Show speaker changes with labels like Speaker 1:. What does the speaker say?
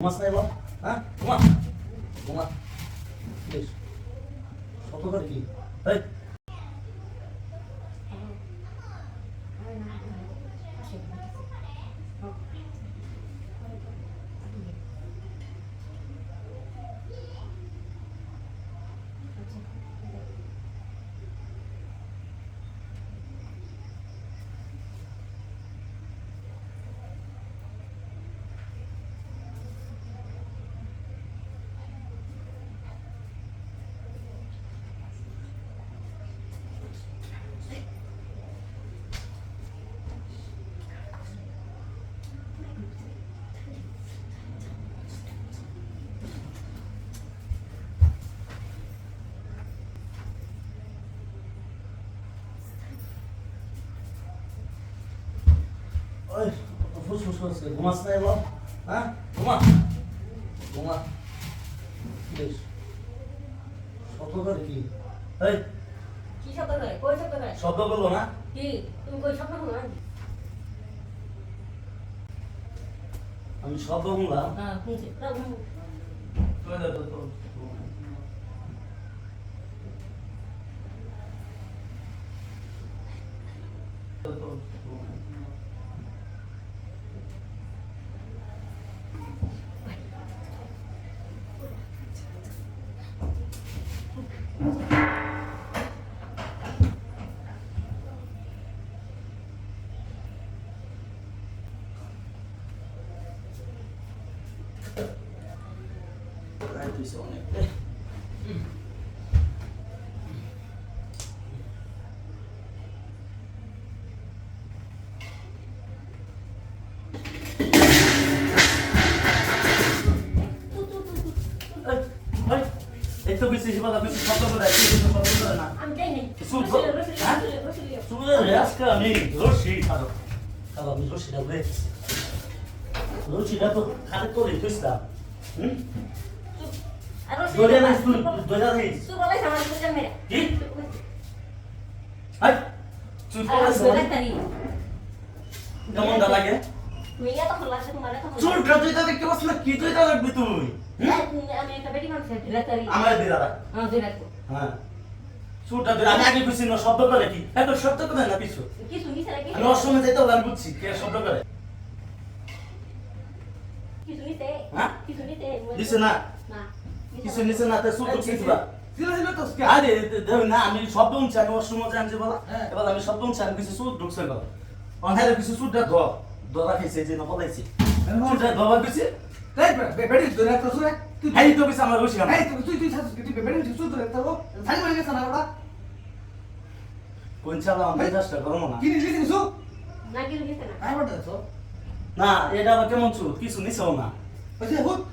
Speaker 1: ঘুমাস নাই বাবা হ্যাঁ ঘুমা ঘুমা বেশ কত করে কি এই ফুসফুস করছে। ঘুমাস নাই বাবা হ্যাঁ? ঘুমা। ঘুমা। বেশ। কত করে কি? এই
Speaker 2: কি শব্দ করে কই শব্দ করে
Speaker 1: শব্দ করল না?
Speaker 2: কি? তুমি কই শব্দ করো না?
Speaker 1: আমি শব্দ শুনলাম
Speaker 2: হ্যাঁ শুনছি।
Speaker 1: তুই দে তো, তো। তো, তো, বেশি হিমালয় বেশি শব্দ করে এই তো শব্দ করে না
Speaker 2: আমি যাই নাই বসে
Speaker 1: হ্যাঁ? চুলে আজকে আমি রশি খাব খাব আমি রশিটা উড়ে রশিটা তো খালি করে তুইছিলাম হুম?
Speaker 2: আর
Speaker 1: দৌড়ে না তুই দৌড়ে নেই
Speaker 2: তুই বলাই আমার বুঝে মেরে
Speaker 1: কি? আই তুই
Speaker 2: আর
Speaker 1: পড়াছ
Speaker 2: বুঝে তারি
Speaker 1: কেমন দা লাগে?
Speaker 2: তুমি এত খোলা আছে তোমার এত
Speaker 1: চুল তুই তো দেখতে পাচ্ছ না কি তুই? তো লাগবি তুই
Speaker 2: আমি একটা বেটি মানুষ দিলা তারি
Speaker 1: আমার দিদা
Speaker 2: হ্যাঁ দিলা
Speaker 1: হ্যাঁ। চুলটা তুই আমি আগে বুঝছি না শব্দ করে কি? এত শব্দ করে না কিছু?
Speaker 2: কি শুনি স্যার কি
Speaker 1: আমি অসময় যেতে বুঝছি কে শব্দ করে
Speaker 2: কি শুনিতে
Speaker 1: হ্যাঁ?
Speaker 2: কি শুনিতে
Speaker 1: দিছে না?
Speaker 2: না
Speaker 1: কিছু নিচে না তে চুল ঢুকছে কিবা
Speaker 3: ছিল ছিল তো স্ক্যান
Speaker 1: আরে দেখ না আমি শব্দ শুনছি আমি অসময় জানছি বলা।
Speaker 3: হ্যাঁ।
Speaker 1: এবার আমি শব্দ শুনছি আমি কিছু চুল ঢুকছে বলা অন্ধারে কিছু চুলটা ধ ধরা খাইছে যে না বলাইছি চুলটা ধরা গেছে
Speaker 3: তাই বেবেড়ি ধরে তো সুরে তুই
Speaker 1: হাই তো বেশি আমার বসি
Speaker 3: এই তুই তুই তুই তুই বেবেড়ি তুই ধরে তো সাই মানে গেছ না ওটা
Speaker 1: কোন চালা আমি চেষ্টা করব না।
Speaker 3: কি নিলি কিছু
Speaker 2: না কি শুনিতে না।
Speaker 3: আই বড়
Speaker 1: না এটা আবার কেমন চুল কিছু নিছেও না।
Speaker 3: Mas errou.